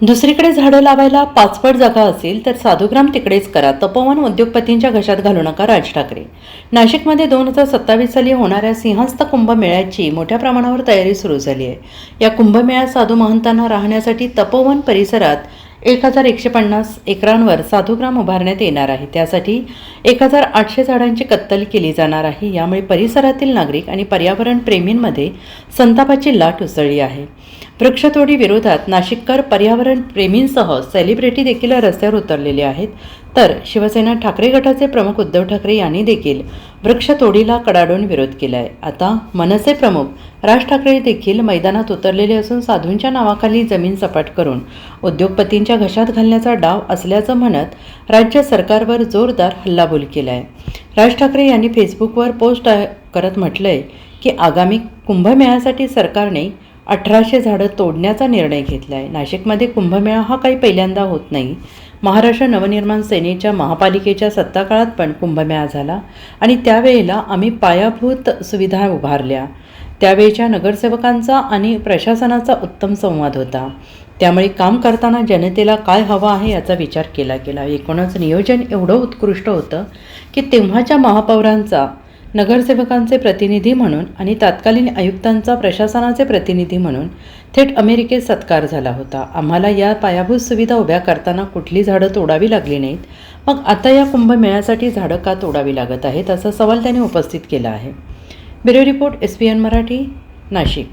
दुसरीकडे झाडं लावायला पाचपट जागा असेल तर साधुग्राम तिकडेच करा. तपोवन उद्योगपतींच्या घशात घालू नका राज ठाकरे. नाशिकमध्ये दोन हजार सत्तावीस साली होणाऱ्या सिंहस्थ कुंभमेळ्याची मोठ्या प्रमाणावर तयारी सुरू झाली आहे. या कुंभमेळ्यात साधू महंतांना राहण्यासाठी तपोवन परिसरात एक हजार एकशे पन्नास एकरांवर साधुग्राम उभारण्यात येणार आहे. त्यासाठी एक हजार आठशे झाडांची कत्तल केली जाणार आहे. यामुळे परिसरातील नागरिक आणि पर्यावरण प्रेमींमध्ये संतापाची लाट उसळली आहे. वृक्षतोडी विरोधात नाशिककर पर्यावरण प्रेमींसह सेलिब्रिटी देखील रस्त्यावर उतरलेले आहेत. तर शिवसेना ठाकरे गटाचे प्रमुख उद्धव ठाकरे यांनी देखील वृक्षतोडीला कडाडून विरोध केला आहे आता मनसे प्रमुख राज ठाकरे देखील मैदानात उतरलेले असून साधूंच्या नावाखाली जमीन सपाट करून उद्योगपतींच्या घशात घालण्याचा डाव असल्याचं म्हणत राज्य सरकारवर जोरदार हल्लाबोल केला आहे राज ठाकरे यांनी फेसबुकवर पोस्ट करत म्हटलंय की आगामी कुंभमेळ्यासाठी सरकारने अठराशे झाडं तोडण्याचा निर्णय घेतला आहे नाशिकमध्ये कुंभमेळा हा काही पहिल्यांदा होत नाही. महाराष्ट्र नवनिर्माण सेनेच्या महापालिकेच्या सत्ताकाळात पण कुंभमेळा झाला आणि त्यावेळेला आम्ही पायाभूत सुविधा उभारल्या. त्यावेळच्या नगरसेवकांचा आणि प्रशासनाचा उत्तम संवाद होता. त्यामुळे काम करताना जनतेला काय हवं आहे याचा विचार केला गेला. एकूणच नियोजन एवढं उत्कृष्ट होतं की तेव्हाच्या महापौरांचा नगरसेवकांचे प्रतिनिधी म्हणून आणि तत्कालीन आयुक्तांचा प्रशासनाचे प्रतिनिधी म्हणून थेट अमेरिकेत सत्कार झाला होता. आम्हाला या पायाभूत सुविधा उभ्या करताना कुठली झाडं तोडावी लागली नाहीत. मग आता या कुंभमेळ्यासाठी झाडं का तोडावी लागत आहेत? असा सवाल त्यांनी उपस्थित केला आहे. Bureau report S P N Marathi Nashik.